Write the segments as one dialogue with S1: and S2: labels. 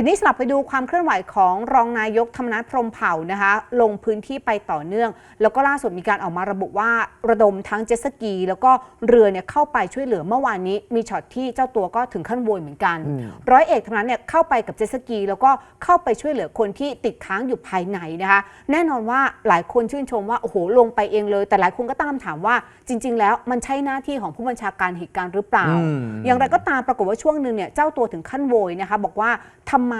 S1: ทีนี้สลับไปดูความเคลื่อนไหวของรองนายกธรรมนัฐพรหมเผ่านะคะ ลงพื้นที่ไปต่อเนื่อง แล้วก็ล่าสุดมีการออกมาระบุว่าระดมทั้งเจ็ตสกี แล้วก็เรือเนี่ยเข้าไปช่วยเหลือเมื่อวานนี้ มีช็อตที่เจ้าตัวก็ถึงขั้นโวยเหมือนกัน ร้อยเอกธรรมนัฐเนี่ยเข้าไปกับเจ็ตสกี แล้วก็เข้าไปช่วยเหลือคนที่ติดค้างอยู่ภายในนะคะ แน่นอนว่าหลายคนชื่นชมว่าโอ้โหลงไปเองเลย แต่หลายคนก็ตั้งคำถามว่าจริง ๆ แล้วมันใช่หน้าที่ของผู้บัญชาการเหตุการณ์หรือเปล่า
S2: อืม
S1: อย่างไรก็ตามปรากฏว่าช่วงหนึ่งเนี่ยเจ้าตัวถึงขั้นโวยนะคะบอกว่า ทำไม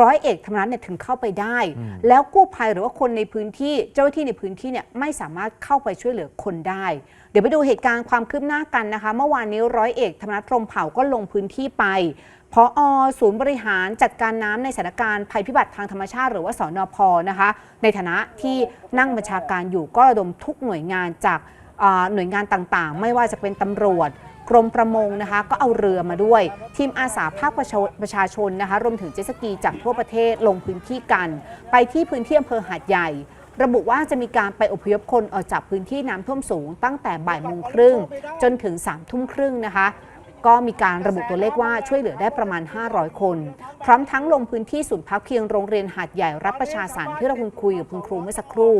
S1: ร้อยเอกธรรมนัฐเนี่ยถึงเข้าไปได้ แล้วกู้ภัยหรือว่าคนในพื้นที่เจ้าหน้าที่ในพื้นที่เนี่ยไม่สามารถเข้าไปช่วยเหลือคนได้ เดี๋ยวไปดูเหตุการณ์ความคืบหน้ากันนะคะ เมื่อวานนี้ร้อยเอกธรรมนัฐพรหมเผ่าก็ลงพื้นที่ไปพออศูนย์บริหารจัดการน้ำในสถานการณ์ภัยพิบัติทางธรรมชาติหรือว่าสอนอพนะคะ ในฐานะที่นั่งบัญชาการอยู่ก็ระดมทุกหน่วยงานจากอ่าหน่วยงานต่างๆ ไม่ว่าจะเป็นตำรวจ กรมประมงนะคะ ก็เอาเรือมาด้วย ทีมอาสาภาคประชาชนนะคะ รวมถึงเจสกีจากทั่วประเทศลงพื้นที่กัน ไปที่พื้นที่อำเภอหาดใหญ่ ระบุว่าจะมีการไปอพยพคนออกจากพื้นที่น้ำท่วมสูง ตั้งแต่บ่ายโมงครึ่งจนถึง3ามทุ่มครึ่งนะคะก็มีการระบุตัวเลขว่าช่วยเหลือได้ประมาณ 500 คน พร้อมทั้งลงพื้นที่ศูนย์พักพิงโรงเรียนหาดใหญ่รับประชาสรรค์ที่เราคุณคุยกับคุณครูเมื่อสักครู่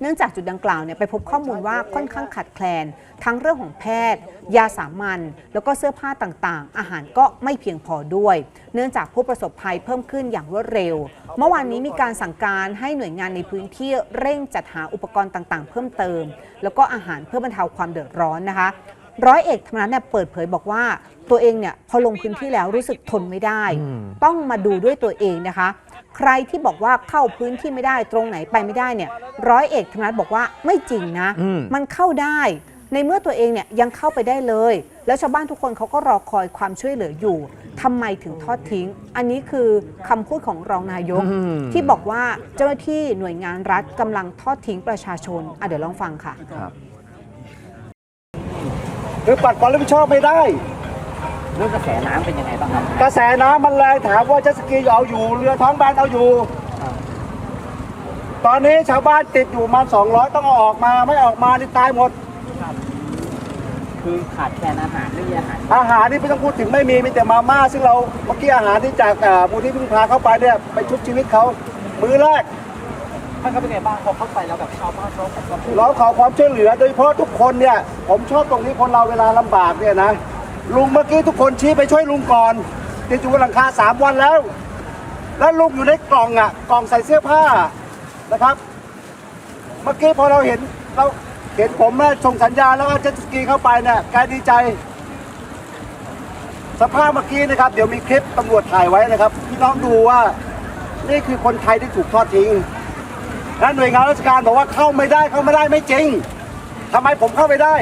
S1: เนื่องจากจุดดังกล่าวเนี่ยไปพบข้อมูลว่าค่อนข้างขาดแคลน ทั้งเรื่องของแพทย์ ยาสามัญแล้วก็เสื้อผ้าต่างๆ อาหารก็ไม่เพียงพอด้วย เนื่องจากผู้ประสบภัยเพิ่มขึ้นอย่างรวดเร็ว เมื่อวานนี้มีการสั่งการให้หน่วยงานในพื้นที่เร่งจัดหาอุปกรณ์ต่างๆ เพิ่มเติม แล้วก็อาหารเพื่อบรรเทาความเดือดร้อนนะคะร้อยเอกธรรมนัฐเนี่ยเปิดเผยบอกว่าตัวเองเนี่ยพอลงพื้นที่แล้วรู้สึกทนไม่ได้
S2: อืม
S1: ต้องมาดูด้วยตัวเองนะคะ ใครที่บอกว่าเข้าพื้นที่ไม่ได้ตรงไหนไปไม่ได้เนี่ยร้อยเอกธรรมนัฐบอกว่าไม่จริงนะ
S2: อืม
S1: มันเข้าได้ ในเมื่อตัวเองเนี่ยยังเข้าไปได้เลย แล้วชาวบ้านทุกคนเขาก็รอคอยความช่วยเหลืออยู่ทำไมถึงทอดทิ้ง อันนี้คือคำพูดของรองนายก
S2: อืม
S1: ที่บอกว่าเจ้าหน้าที่หน่วยงานรัฐกำลังทอดทิ้งประชาชนอะเดี๋ยวลองฟังค่ะ
S2: ครับ
S3: คือปัดความรับผิดชอบไม่ได้
S4: เรื่องกระแสน้ำเป็นยังไงบ้างครับ
S3: กระแสน้ำมันแรงถามว่าเจ็ตสกีเอาอยู่เรือท้องแบนเอาอยู่ตอนนี้ชาวบ้านติดอยู่ประมาสองร้อยต้องเอาออกมาไม่ออกมานี่ตายหมด
S4: คือขาดแคลนอาหารไม่มีอาหาร
S3: อาหารนี่ไม่ต้องพูดถึงไม่มีมีแต่มาม่าซึ่งเราเมื่อกี้อาหารที่จากอ่ามูลที่พึ่งพาเข้าไปเนี่ยไปชุบชีวิตเขามื้อแรก
S4: ท่านก็เป็นไงบ้างพอเข้าไปแล้วแบบชาวบ้านเขาแบบว่า
S3: เราขอความช่วยเหลือโดยเฉพาะทุกคนเนี่ย ผมชอบตรงนี้คนเราเวลาลำบากเนี่ยนะ ลุงเมื่อกี้ทุกคนชี้ไปช่วยลุงก่อนติดอยู่บนหลังคาสามวันแล้ว แล้วลุงอยู่ในกล่องอะ กล่องใส่เสื้อผ้านะครับ เมื่อกี้พอเราเห็นเราเห็นผมนะส่งสัญญาณแล้วก็เจ็ตสกีเข้าไปเนี่ยแกดีใจ สภาพเมื่อกี้นะครับ เดี๋ยวมีคลิปตำรวจถ่ายไว้นะครับ พี่น้องดูว่า นี่คือคนไทยที่ถูกทอดทิ้งและหน่วยงานราชการบอกว่าเข้าไม่ได้เข้าไม่ได้ไม่จริงทำไมผมเข้าไปได้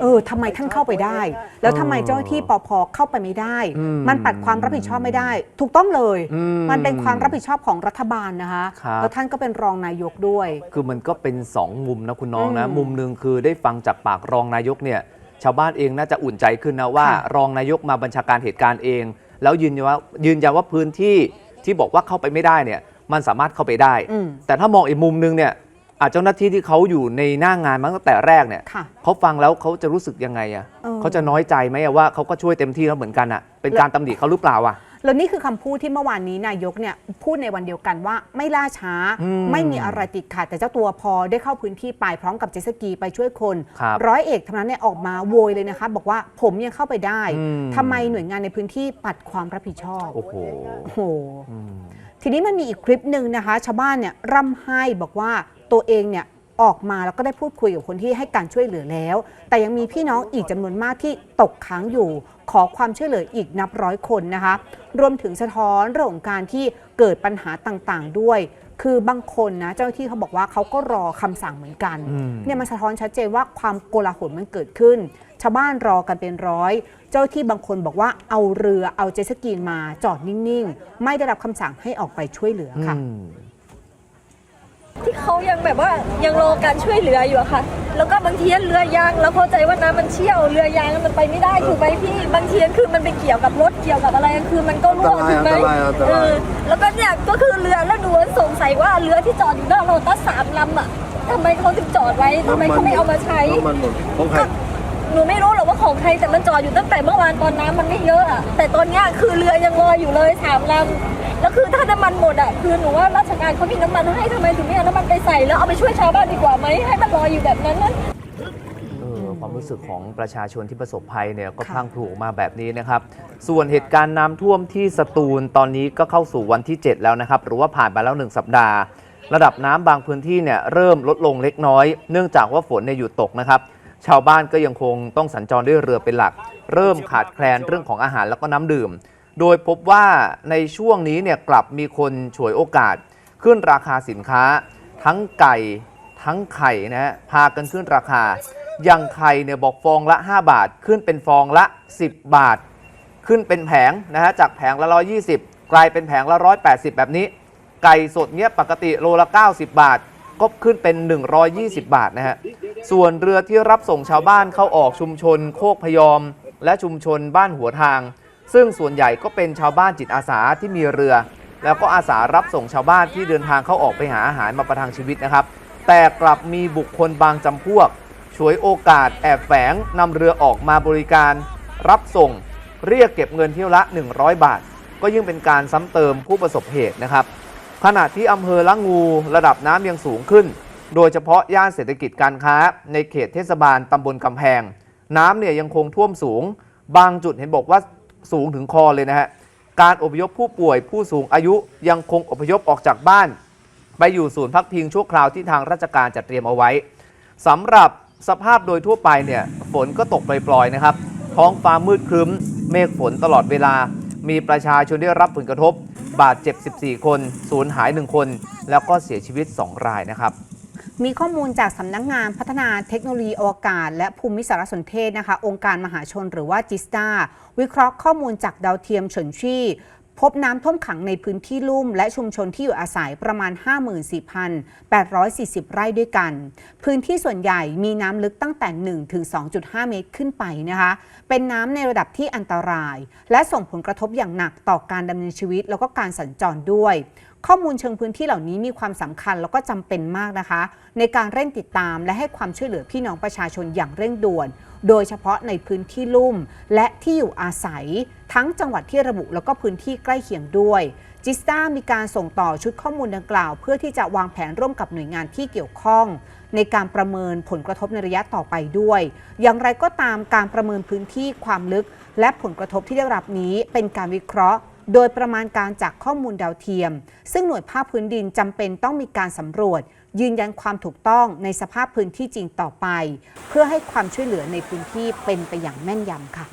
S1: เออทำไมท่านเข้าไปได้ แล้วทำไมเจ้าหน้าที่ปพเข้าไปไม่ได้
S2: อืม
S1: มันปัดความรับผิดชอบไม่ได้ ถูกต้องเลย
S2: อืม
S1: มันเป็นความรับผิดชอบของรัฐบาลนะคะ
S2: ครับ
S1: แล้วท่านก็เป็นรองนายกด้วย
S2: คือมันก็เป็น 2 มุมนะคุณน้องนะ
S1: อืม
S2: มุมหนึ่งคือได้ฟังจากปากรองนายกเนี่ย ชาวบ้านเองน่าจะอุ่นใจขึ้นนะว่า
S1: ค่ะ
S2: รองนายกมาบัญชาการเหตุการณ์เอง แล้วยืนยันว่ายืนยันว่าพื้นที่ที่บอกว่าเข้าไปไม่ได้เนี่ย มันสามารถเข้าไปได้
S1: อืม
S2: แต่ถ้ามองอีกมุมนึงเนี่ย อาจเจ้าหน้าที่ที่เขาอยู่ในหน้างานมาตั้งแต่แรกเนี่ย
S1: ค่ะ
S2: เขาฟังแล้วเขาจะรู้สึกยังไงอะ
S1: เออ
S2: เขาจะน้อยใจไหมอะว่าเขาก็ช่วยเต็มที่แล้วเหมือนกันอะเป็นการตำหนิเขาหรือเปล่าอะ
S1: แล้วนี่คือคำพูดที่เมื่อวานนี้นายกเนี่ยพูดในวันเดียวกันว่าไม่ล่าช้า
S2: อืม
S1: ไม่มีอะไรติดขัดแต่เจ้าตัวพอได้เข้าพื้นที่ไปพร้อมกับเจตสกีไปช่วยคน
S2: ครับ
S1: ร้อยเอกธรรมนัฐเนี่ยออกมาโวยเลยนะคะ บอกว่าผมยังเข้าไปได้
S2: อืม
S1: ทำไมหน่วยงานในพื้นที่ปัดความรับผิดชอบ
S2: โอ้โห
S1: โอ้โห
S2: อืม
S1: ทีนี้มันมีอีกคลิปหนึ่งนะคะ ชาวบ้านเนี่ยร่ำไห้บอกว่าตัวเองเนี่ยออกมาแล้วก็ได้พูดคุยกับคนที่ให้การช่วยเหลือแล้ว แต่ยังมีพี่น้องอีกจำนวนมากที่ตกค้างอยู่ ขอความช่วยเหลืออีกนับร้อยคนนะคะ รวมถึงสะท้อนเรื่องของการที่เกิดปัญหาต่างๆ ด้วย คือบางคนนะเจ้าหน้าที่เขาบอกว่าเขาก็รอคำสั่งเหมือนกัน
S2: อืม
S1: เนี่ยมันสะท้อนชัดเจนว่าความโกลาหลมันเกิดขึ้น ชาวบ้านรอกันเป็นร้อย เจ้าที่บางคนบอกว่าเอาเรือเอาเจตสกีมาจอดนิ่งๆ ไม่ได้รับคำสั่งให้ออกไปช่วยเหลือค่ะ
S2: อืม
S5: ที่เขายังแบบว่ายังรอการช่วยเหลืออยู่อะค่ะ แล้วก็บางทีเรือยางเราเข้าใจว่าน้ำมันเชี่ยวเรือยางมันไปไม่ได้ถูกไหมพี่บางทีคือมันไปเกี่ยวกับรถเกี่ยวกับอะไรคือมันก็รั่ว
S3: อันตราย
S5: ถูกไหม
S3: อันตรายอันตราย
S5: เออแล้วก็เนี่ยก็คือเรือแล้วหนูสงสัยว่าเรือที่จอดอยู่หน้าเราตั้งสามลำอะทำไมเขาถึงจอดไว้ทำไมเขาไม่เอามาใช้
S3: น้ำมันหมดของใคร
S5: หนูไม่รู้หรอกว่าของใครแต่มันจอดอยู่ตั้งแต่เมื่อวานตอนน้ำมันไม่เยอะอะแต่ตอนเนี้ยคือเรือยังลอยอยู่เลยสามลำแล้วคือถ้าน้ำมันหมดอะคือหนูว่าราชการเขามีน้ำมันให้ทำไมถึงไม่เอาน้ำมันไปใส่แล้วเอาไปช่วยชาวบ้านดีกว่าไหมให้มันลอยอยู่แบบนั้นนะ
S2: เออความรู้สึกของประชาชนที่ประสบภัยเนี่ยก็
S1: ค่ะ
S2: พลังพลูออกมาแบบนี้นะครับ ส่วนเหตุการณ์น้ำท่วมที่สตูลตอนนี้ก็เข้าสู่วันที่ 7 แล้วนะครับ หรือว่าผ่านไปแล้ว 1 สัปดาห์ ระดับน้ำบางพื้นที่เนี่ยเริ่มลดลงเล็กน้อย เนื่องจากว่าฝนเนี่ยหยุดตกนะครับ ชาวบ้านก็ยังคงต้องสัญจรด้วยเรือเป็นหลัก เริ่มขาดแคลนเรื่องของอาหารแล้วก็น้ำดื่ม โดยพบว่าในช่วงนี้เนี่ยกลับมีคนฉวยโอกาส ขึ้นราคาสินค้า ทั้งไก่ทั้งไข่นะฮะพากันขึ้นราคา อย่างไข่เนี่ยบอกฟองละ 5 บาท ขึ้นเป็นฟองละ 10 บาท ขึ้นเป็นแผงนะฮะจากแผงละ 120 กลายเป็นแผงละ 180 แบบนี้ ไก่สดเนี้ยปกติโลละ 90 บาท ก็ขึ้นเป็น 120 บาทนะฮะส่วนเรือที่รับส่งชาวบ้านเข้าออกชุมชนโคกพยอม และชุมชนบ้านหัวทาง ซึ่งส่วนใหญ่ก็เป็นชาวบ้านจิตอาสาที่มีเรือ แล้วก็อาสารับส่งชาวบ้านที่เดินทางเข้าออกไปหาอาหารมาประทังชีวิตนะครับ แต่กลับมีบุคคลบางจำพวกฉวยโอกาสแอบแฝงนำเรือออกมาบริการ รับส่งเรียกเก็บเงินเที่ยวละ 100 บาท ก็ยิ่งเป็นการซ้ำเติมผู้ประสบเหตุนะครับ ขณะที่อำเภอละงูระดับน้ำยังสูงขึ้น โดยเฉพาะย่านเศรษฐกิจการค้า ในเขตเทศบาลตำบลกำแพง น้ำเนี่ยยังคงท่วมสูง บางจุดเห็นบอกว่าสูงถึงคอเลยนะฮะ การอพยพผู้ป่วยผู้สูงอายุยังคงอพยพออกจากบ้าน ไปอยู่ศูนย์พักพิงชั่วคราวที่ทางราชการจัดเตรียมเอาไว้สำหรับสภาพโดยทั่วไปเนี่ยฝนก็ตกปล่อยๆนะครับ ท้องฟ้ามืดครึ้ม เมฆฝนตลอดเวลา มีประชาชนได้รับผลกระทบ บาดเจ็บ 14 คน สูญหาย 1 คน แล้วก็เสียชีวิต 2 รายนะครับ
S1: มีข้อมูลจากสำนักงานพัฒนาเทคโนโลยีอวกาศ และภูมิสารสนเทศนะคะ องค์การมหาชนหรือว่าจิสตาวิเคราะห์ข้อมูลจากดาวเทียมเฉินชี่พบน้ำท่วมขังในพื้นที่ลุ่ม และชุมชนที่อยู่อาศัยประมาณ 54,840 ไร่ด้วยกัน พื้นที่ส่วนใหญ่มีน้ำลึกตั้งแต่ 1 ถึง 2.5 เมตรขึ้นไปนะคะ เป็นน้ำในระดับที่อันตราย และส่งผลกระทบอย่างหนักต่อการดำเนินชีวิต แล้วก็การสัญจรด้วย ข้อมูลเชิงพื้นที่เหล่านี้มีความสำคัญแล้วก็จำเป็นมากนะคะ ในการเร่งติดตามและให้ความช่วยเหลือพี่น้องประชาชนอย่างเร่งด่วน โดยเฉพาะในพื้นที่ลุ่ม และที่อยู่อาศัย ทั้งจังหวัดที่ระบุแล้วก็พื้นที่ใกล้เคียงด้วยจิสตามีการส่งต่อชุดข้อมูลดังกล่าว เพื่อที่จะวางแผนร่วมกับหน่วยงานที่เกี่ยวข้อง ในการประเมินผลกระทบในระยะต่อไปด้วย อย่างไรก็ตามการประเมินพื้นที่ความลึก และผลกระทบที่ได้รับนี้เป็นการวิเคราะห์ โดยประมาณการจากข้อมูลดาวเทียม ซึ่งหน่วยภาคพื้นดินจำเป็นต้องมีการสำรวจ ยืนยันความถูกต้องในสภาพพื้นที่จริงต่อไป เพื่อให้ความช่วยเหลือในพื้นที่เป็นไปอย่างแม่นยำค่ะ